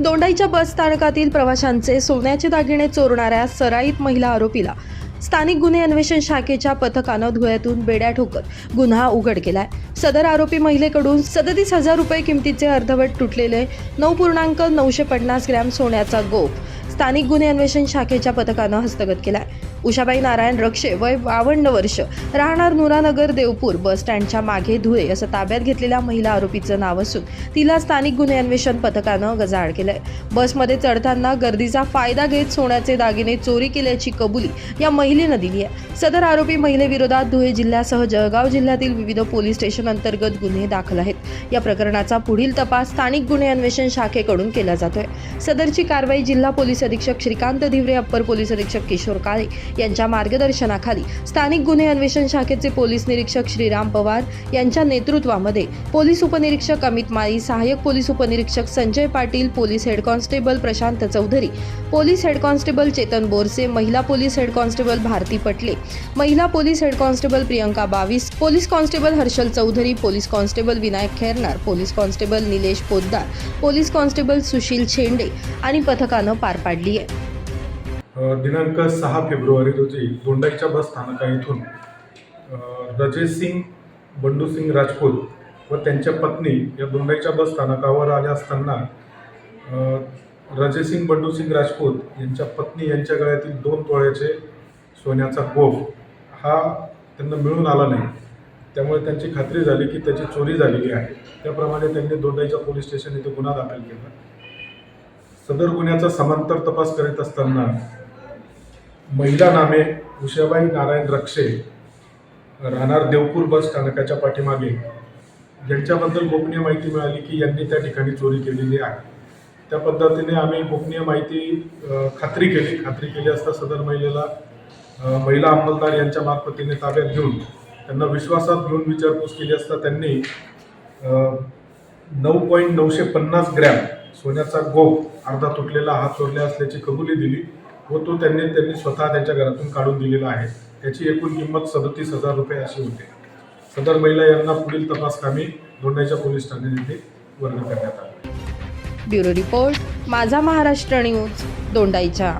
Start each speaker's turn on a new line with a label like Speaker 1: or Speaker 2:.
Speaker 1: दोंडाईच्या बस स्थानकातील प्रवाशांचे सोन्याचे दागिने चोरणाऱ्या सराईत महिला आरोपीला स्थानिक गुन्हे अन्वेषण शाखेच्या पथकानं धुळ्यातून बेड्या ठोकत गुन्हा उघड केलाय. सदर आरोपी महिलेकडून सदतीस हजार रुपये किमतीचे अर्धवट तुटलेले नऊ पूर्णांक नऊशे पन्नास ग्रॅम सोन्याचा गोप स्थानिक गुन्हे अन्वेषण शाखेच्या पथकानं हस्तगत केलाय. उषाबाई नारायण रक्षे वय बावन्न वर्ष. राहणार नुरानगर देवपूर बस स्टँडच्या मागे धुळे असं ताब्यात घेतलेल्या महिला आरोपीचं नाव असून तिला स्थानिक गुन्हे अन्वेषण पथकानं गजाआड केलंय. बसमध्ये चढताना गर्दीचा फायदा घेत सोन्याचे दागिने चोरी केल्याची कबुली या महिलेनं दिली आहे. सदर आरोपी महिलेविरोधात धुळे जिल्ह्यासह जळगाव जिल्ह्यातील विविध पोलीस स्टेशन अंतर्गत गुन्हे दाखल आहेत. या प्रकरणाचा पुढील तपास स्थानिक गुन्हे अन्वेषण शाखेकडून केला जातोय. सदरची कारवाई जिल्हा पोलीस अधीक्षक श्रीकांत धिवरे अप्पर पोलीस अधीक्षक किशोर काळे यांच्या मार्गदर्शनाखाली स्थानिक गुन्हे अन्वेषण शाखेचे पोलीस निरीक्षक श्रीराम पवार यांच्या नेतृत्वामध्ये पोलीस उपनिरीक्षक अमित माळी सहाय्यक पोलीस उपनिरीक्षक Sanjay Patil police head constable Prashant Chaudhari police head constable Chetan Borse महिला police head constable Bharati Patle महिला police head constable Priyanka Bavis police constable Harshal Chaudhari police constable Vinayak Khairnar police constable Nilesh Poddar police constable Sushil Shende आणि पथकानं पार पाडली आहे.
Speaker 2: दिनांक सहा February रोजी दोंडाईच्या बस स्थानका इथून रजेश सिंग बंडू सिंग राजपूत व त्यांच्या पत्नी या दोंडाईच्या बस स्थानकावर आल्या असताना अ, रजेश सिंग बंडू सिंग राजपूत यांच्या पत्नी यांच्या गळ्यातील दोन तोळ्याचे सोन्याचा गोफ हा त्यांना मिळून आला नाही. त्यामुळे त्यांची खात्री झाली की त्याची चोरी झालेली आहे. त्याप्रमाणे त्यांनी दोंडाईच्या पोलीस स्टेशन इथे गुन्हा दाखल केला. सदर गुन्ह्याचा समांतर तपास करीत असताना महिला नामे उषाबाई नारायण रक्षे राहणार देवपूर बस स्थानकाच्या पाठीमागे. यांच्याबद्दल गोपनीय माहिती मिळाली की यांनी त्या ठिकाणी चोरी केलेली आहे. त्या पद्धतीने आम्ही गोपनीय माहिती खात्री केली. खात्री केली असता सदर महिलेला महिला अंमलदार यांच्या मार्फतीने ताब्यात घेऊन त्यांना विश्वासात घेऊन विचारपूस केली असता त्यांनी नऊ पॉईंट नऊशे पन्नास ग्रॅम सोन्याचा गोप अर्धा तुटलेला हात चोरला असल्याची कबुली दिली. व तो त्यांनी त्यांनी स्वतः त्यांच्या घरातून काढून दिलेला आहे. त्याची एकूण किंमत सदतीस हजार रुपये अशी होते. सदर महिला यांना पुढील तपास कामी पोलीस ठाणे येथे वर्ग करण्यात आला.
Speaker 1: ब्युरो रिपोर्ट माझा महाराष्ट्र न्यूज दोंडाईच्या